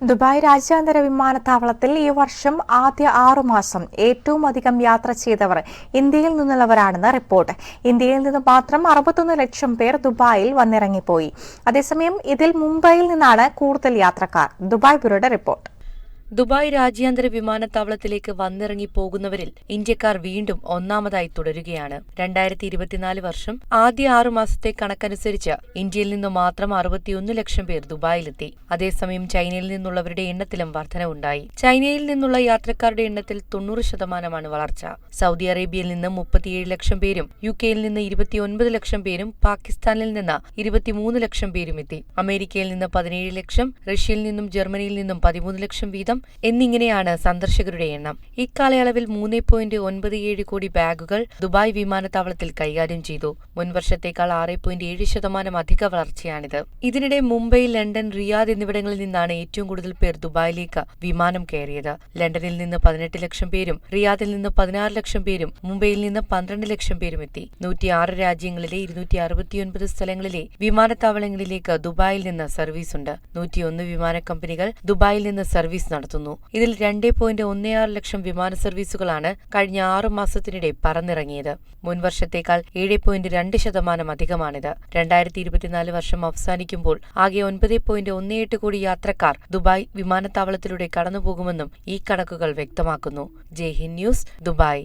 Dubai രാജ്യാന്തര വിമാനത്താവളത്തിൽ ഈ വർഷം ആദ്യ ആറുമാസം ഏറ്റവും അധികം യാത്ര ചെയ്തവർ ഇന്ത്യയിൽ നിന്നുള്ളവരാണെന്ന് റിപ്പോർട്ട്. ഇന്ത്യയിൽ നിന്ന് മാത്രം അറുപത്തൊന്ന് ലക്ഷം പേർ ദുബായിൽ വന്നിറങ്ങിപ്പോയി. അതേസമയം ഇതിൽ മുംബൈയിൽ നിന്നാണ് കൂടുതൽ യാത്രക്കാർ. Dubai ബ്യൂറോയുടെ report. ദുബായ് രാജ്യാന്തര വിമാനത്താവളത്തിലേക്ക് വന്നിറങ്ങി പോകുന്നവരിൽ ഇന്ത്യക്കാർ വീണ്ടും ഒന്നാമതായി തുടരുകയാണ്. രണ്ടായിരത്തി ഇരുപത്തിനാല് വർഷം ആദ്യ ആറു മാസത്തെ കണക്കനുസരിച്ച് ഇന്ത്യയിൽ നിന്നു മാത്രം അറുപത്തിയൊന്ന് ലക്ഷം പേർ ദുബായിലെത്തി. അതേസമയം ചൈനയിൽ നിന്നുള്ളവരുടെ എണ്ണത്തിലും വർധനവുണ്ടായി. ചൈനയിൽ നിന്നുള്ള യാത്രക്കാരുടെ എണ്ണത്തിൽ തൊണ്ണൂറ് ശതമാനമാണ് വളർച്ച. സൗദി അറേബ്യയിൽ നിന്ന് മുപ്പത്തിയേഴ് ലക്ഷം പേരും യു കെയിൽ നിന്ന് ഇരുപത്തിയൊൻപത് ലക്ഷം പേരും പാകിസ്ഥാനിൽ നിന്ന് ഇരുപത്തിമൂന്ന് ലക്ഷം പേരും എത്തി. അമേരിക്കയിൽ നിന്ന് പതിനേഴ് ലക്ഷം റഷ്യയിൽ നിന്നും ജർമ്മനിയിൽ നിന്നും പതിമൂന്ന് ലക്ഷം വീതം എന്നിങ്ങനെയാണ് സന്ദർശകരുടെ എണ്ണം. ഇക്കാലയളവിൽ മൂന്ന് പോയിന്റ് ഒൻപത് ഏഴ് കോടി ബാഗുകൾ ദുബായ് വിമാനത്താവളത്തിൽ കൈകാര്യം ചെയ്തു. മുൻവർഷത്തേക്കാൾ ആറ് പോയിന്റ് ഏഴ് ശതമാനം അധിക വളർച്ചയാണിത്. ഇതിനിടെ മുംബൈ ലണ്ടൻ റിയാദ് എന്നിവിടങ്ങളിൽ നിന്നാണ് ഏറ്റവും കൂടുതൽ പേർ ദുബായിലേക്ക് വിമാനം കയറിയത്. ലണ്ടനിൽ നിന്ന് പതിനെട്ട് ലക്ഷം പേരും റിയാദിൽ നിന്ന് പതിനാറ് ലക്ഷം പേരും മുംബൈയിൽ നിന്ന് പന്ത്രണ്ട് ലക്ഷം പേരും എത്തി. നൂറ്റിയാറ് രാജ്യങ്ങളിലെ ഇരുന്നൂറ്റി അറുപത്തിയൊൻപത് സ്ഥലങ്ങളിലെ വിമാനത്താവളങ്ങളിലേക്ക് ദുബായിൽ നിന്ന് സർവീസുണ്ട്. നൂറ്റിയൊന്ന് വിമാന കമ്പനികൾ ദുബായിൽ നിന്ന് സർവീസ് നടത്തുന്നു. ഇതിൽ രണ്ടേ പോയിന്റ് ഒന്നേ ആറ് ലക്ഷം വിമാന സർവീസുകളാണ് കഴിഞ്ഞ ആറു മാസത്തിനിടെ പറന്നിറങ്ങിയത്. മുൻവർഷത്തേക്കാൾ ഏഴ് പോയിന്റ് രണ്ട് ശതമാനം അധികമാണിത്. രണ്ടായിരത്തി ഇരുപത്തിനാല് വർഷം അവസാനിക്കുമ്പോൾ ആകെ ഒൻപത് പോയിന്റ് ഒന്ന് എട്ട് കോടി യാത്രക്കാർ ദുബായ് വിമാനത്താവളത്തിലൂടെ കടന്നുപോകുമെന്നും ഈ കണക്കുകൾ വ്യക്തമാക്കുന്നു. Jaihind news Dubai.